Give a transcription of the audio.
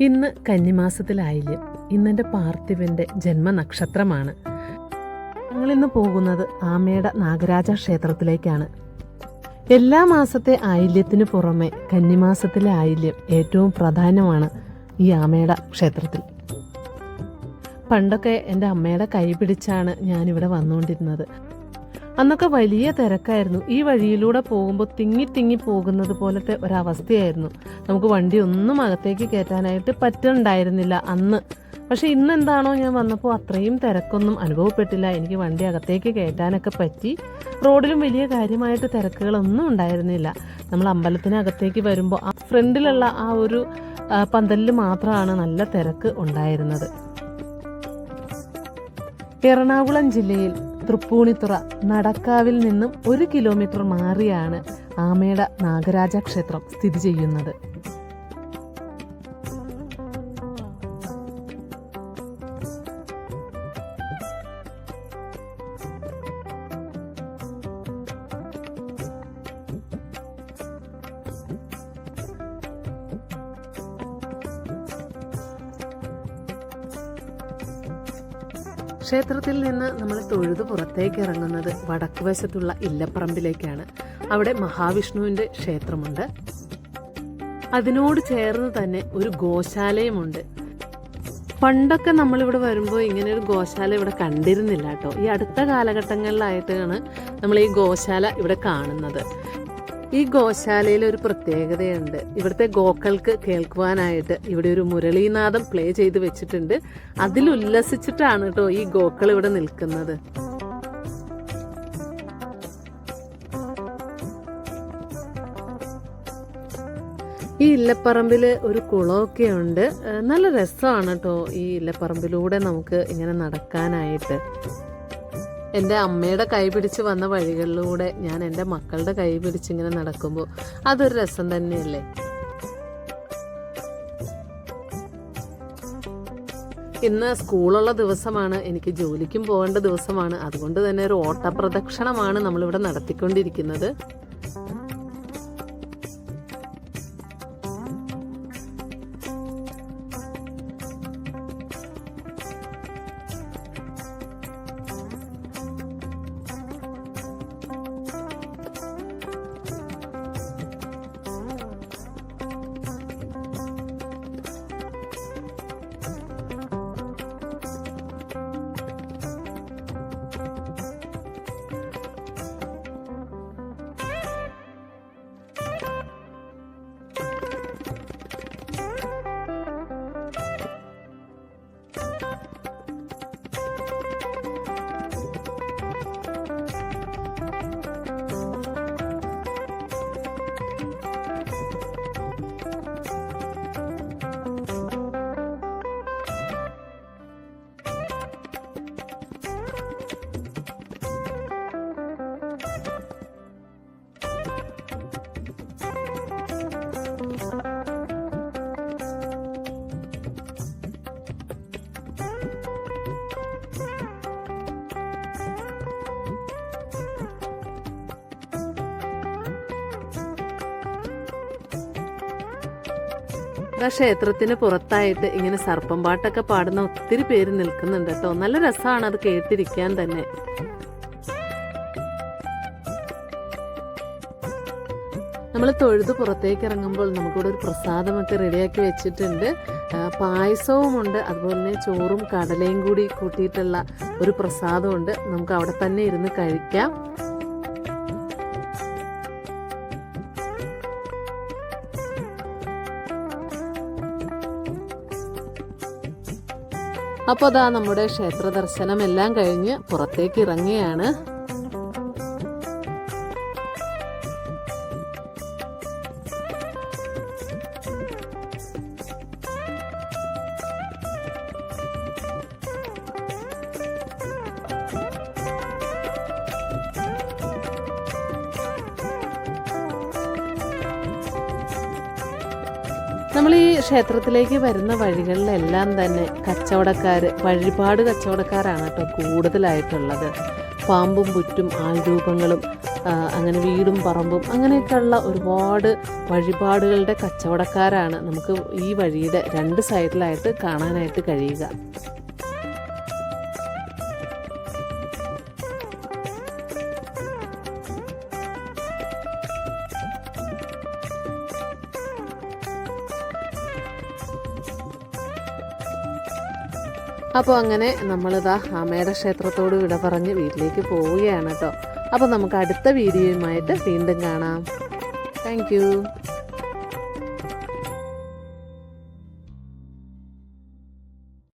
ഇന്ന് കന്നിമാസത്തിലായില്യം ഇന്നെന്റെ പാർത്ഥിവന്റെ ജന്മനക്ഷത്രമാണ്. ഞങ്ങളിന്ന് പോകുന്നത് ആമയുടെ നാഗരാജ ക്ഷേത്രത്തിലേക്കാണ്. എല്ലാ മാസത്തെ ആയില്യത്തിന് പുറമെ കന്നിമാസത്തിലെ ആയില്യം ഏറ്റവും പ്രധാനമാണ് ഈ ആമയുടെ ക്ഷേത്രത്തിൽ. പണ്ടൊക്കെ എന്റെ അമ്മയുടെ കൈ പിടിച്ചാണ് ഞാനിവിടെ വന്നുകൊണ്ടിരുന്നത്. അന്നൊക്കെ വലിയ തിരക്കായിരുന്നു. ഈ വഴിയിലൂടെ പോകുമ്പോൾ തിങ്ങി തിങ്ങി പോകുന്നത് പോലത്തെ ഒരവസ്ഥയായിരുന്നു. നമുക്ക് വണ്ടി ഒന്നും അകത്തേക്ക് കയറ്റാനായിട്ട് പറ്റുന്നുണ്ടായിരുന്നില്ല അന്ന്. പക്ഷെ ഇന്ന് എന്താണോ ഞാൻ വന്നപ്പോൾ അത്രയും തിരക്കൊന്നും അനുഭവപ്പെട്ടില്ല. എനിക്ക് വണ്ടി അകത്തേക്ക് കയറ്റാനൊക്കെ പറ്റി. റോഡിലും വലിയ കാര്യമായിട്ട് തിരക്കുകളൊന്നും ഉണ്ടായിരുന്നില്ല. നമ്മൾ അമ്പലത്തിനകത്തേക്ക് വരുമ്പോൾ ആ ഫ്രണ്ടിലുള്ള ആ ഒരു പന്തലിൽ മാത്രമാണ് നല്ല തിരക്ക് ഉണ്ടായിരുന്നത്. എറണാകുളം ജില്ലയിൽ തൃപ്പൂണിത്തുറ നടക്കാവിൽ നിന്നും ഒരു കിലോമീറ്റർ മാറിയാണ് ആമേട നാഗരാജ ക്ഷേത്രം സ്ഥിതി ചെയ്യുന്നത്. ക്ഷേത്രത്തിൽ നിന്ന് നമ്മൾ തൊഴുത് പുറത്തേക്ക് ഇറങ്ങുന്നത് വടക്ക് വശത്തുള്ള ഇല്ലപ്പറമ്പിലേക്കാണ്. അവിടെ മഹാവിഷ്ണുവിന്റെ ക്ഷേത്രമുണ്ട്. അതിനോട് ചേർന്ന് തന്നെ ഒരു ഗോശാലയുമുണ്ട്. പണ്ടൊക്കെ നമ്മളിവിടെ വരുമ്പോൾ ഇങ്ങനെ ഒരു ഗോശാല ഇവിടെ കണ്ടിരുന്നില്ല കേട്ടോ. ഈ അടുത്ത കാലഘട്ടങ്ങളിലായിട്ടാണ് നമ്മൾ ഈ ഗോശാല ഇവിടെ കാണുന്നത്. ഈ ഗോശാലയിൽ ഒരു പ്രത്യേകതയുണ്ട്. ഇവിടുത്തെ ഗോക്കൾക്ക് കേൾക്കുവാനായിട്ട് ഇവിടെ ഒരു മുരളീനാഥം പ്ലേ ചെയ്ത് വെച്ചിട്ടുണ്ട്. അതിൽ ഉല്ലസിച്ചിട്ടാണ് കേട്ടോ ഈ ഗോക്കൾ ഇവിടെ നിൽക്കുന്നത്. ഈ ഇല്ലപ്പറമ്പിൽ ഒരു കുളമൊക്കെ ഉണ്ട്. നല്ല രസമാണ് കേട്ടോ ഈ ഇല്ലപ്പറമ്പിലൂടെ നമുക്ക് ഇങ്ങനെ നടക്കാനായിട്ട്. എന്റെ അമ്മയുടെ കൈ പിടിച്ച് വന്ന വഴികളിലൂടെ ഞാൻ എന്റെ മക്കളുടെ കൈ പിടിച്ച് ഇങ്ങനെ നടക്കുമ്പോൾ അതൊരു രസം തന്നെയല്ലേ? ഇന്ന് സ്കൂളുള്ള ദിവസമാണ്. എനിക്ക് ജോലിക്കും പോകേണ്ട ദിവസമാണ്. അതുകൊണ്ട് തന്നെ ഒരു ഓട്ടപ്രദക്ഷിണമാണ് നമ്മളിവിടെ നടത്തിക്കൊണ്ടിരിക്കുന്നത്. ക്ഷേത്രത്തിന് പുറത്തായിട്ട് ഇങ്ങനെ സർപ്പം പാട്ടൊക്കെ പാടുന്ന ഒത്തിരി പേര് നിൽക്കുന്നുണ്ട് കേട്ടോ. നല്ല രസമാണ് അത് കേട്ടിരിക്കാൻ തന്നെ. നമ്മൾ തൊഴുത് പുറത്തേക്ക് ഇറങ്ങുമ്പോൾ നമുക്കിവിടെ ഒരു പ്രസാദമൊക്കെ റെഡിയാക്കി വെച്ചിട്ടുണ്ട്. പായസവും പായസവുമുണ്ട്. അതുപോലെ തന്നെ ചോറും കടലയും കൂടി കൂട്ടിയിട്ടുള്ള ഒരു പ്രസാദമുണ്ട്. നമുക്ക് അവിടെ തന്നെ ഇരുന്ന് കഴിക്കാം. അപ്പോൾ അതാ നമ്മുടെ ക്ഷേത്ര ദർശനം എല്ലാം കഴിഞ്ഞ് പുറത്തേക്ക് ഇറങ്ങുകയാണ്. നമ്മൾ ഈ ക്ഷേത്രത്തിലേക്ക് വരുന്ന വഴികളിലെല്ലാം തന്നെ കച്ചവടക്കാർ വഴിപാട് കച്ചവടക്കാരാണ് കേട്ടോ കൂടുതലായിട്ടുള്ളത്. പാമ്പും പുറ്റും ആൾരൂപങ്ങളും അങ്ങനെ വീടും പറമ്പും അങ്ങനെയൊക്കെയുള്ള ഒരുപാട് വഴിപാടുകളുടെ കച്ചവടക്കാരാണ് നമുക്ക് ഈ വഴിയുടെ രണ്ട് സൈഡിലായിട്ട് കാണാനായിട്ട് കഴിയുക. അപ്പോൾ അങ്ങനെ നമ്മളിതാ അമ്മയുടെ ക്ഷേത്രത്തോട് വിട പറഞ്ഞ് വീട്ടിലേക്ക് പോവുകയാണ് കേട്ടോ. അപ്പോൾ നമുക്ക് അടുത്ത വീഡിയോയുമായിട്ട് വീണ്ടും കാണാം. താങ്ക്